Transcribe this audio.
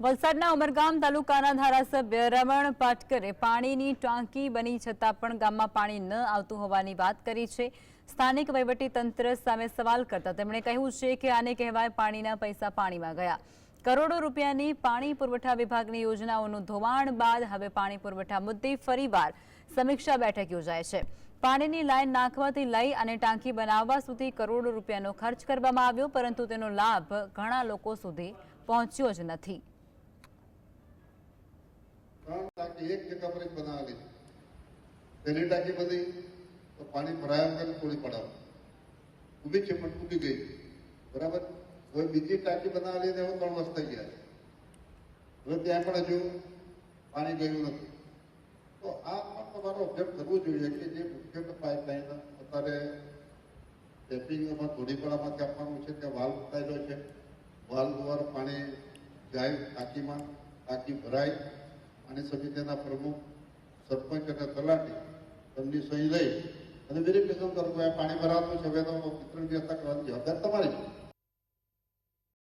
વલસાડના ઉમરગામ તાલુકાના ધારાસભ્ય રમણ પાટકરે પાણીની ટાંકી બની છતાં પણ ગામમાં પાણી ન આવતું હોવાની વાત કરી છે. સ્થાનિક તંત્ર સામે સવાલ કરતા તેમણે કહ્યું છે કે આને કહેવાય પાણીના પૈસા પાણીમાં ગયા. કરોડો રૂપિયાની પાણી પુરવઠા વિભાગની યોજનાઓનું ધોવાણ બાદ હવે પાણી પુરવઠા મુદ્દે ફરીવાર સમીક્ષા બેઠક યોજાય છે. પાણીની લાઈન નાખવાથી લઈ અને ટાંકી બનાવવા સુધી કરોડો રૂપિયાનો ખર્ચ કરવામાં આવ્યો, પરંતુ તેનો લાભ ઘણા લોકો સુધી પહોંચ્યો જ નથી ત્રણ ટાંકી એક જગ્યા પર જ બનાવેલી. પહેલી ટાંકી બધી, તો પાણી ભરાયા વગર પૂરી પડાવ. ઊભી છે પણ તૂટી ગઈ. બરાબર? હવે બીજી ટાંકી બનાવેલી ને હવે ત્રણ વર્ષ થઈ ગયા હવે ત્યાં પણ હજુ પાણી ગયું નથી. તો આ પણ તમારો ઉપયોગ કરવું જોઈએ કે જે મુખ્ય પાઇપલાઇન અત્યારે ટેપિંગમાં ધોળીપાડામાંથી આપવાનું છે, ત્યાં વાલ્વ મુકાયેલો છે. વાલ્વ દ્વારા પાણી જાય ટાંકીમાં, ટાંકી ભરાય. અને સમિતિના પ્રમુખ સરપંચ અને તલાટી તેમની સહી લઈ અને વેરિફિકેશન કરવું પાણી ભરાવાનું છે તો વિતરણ વ્યવસ્થા કરવાની જવાબદારી તમારી છે.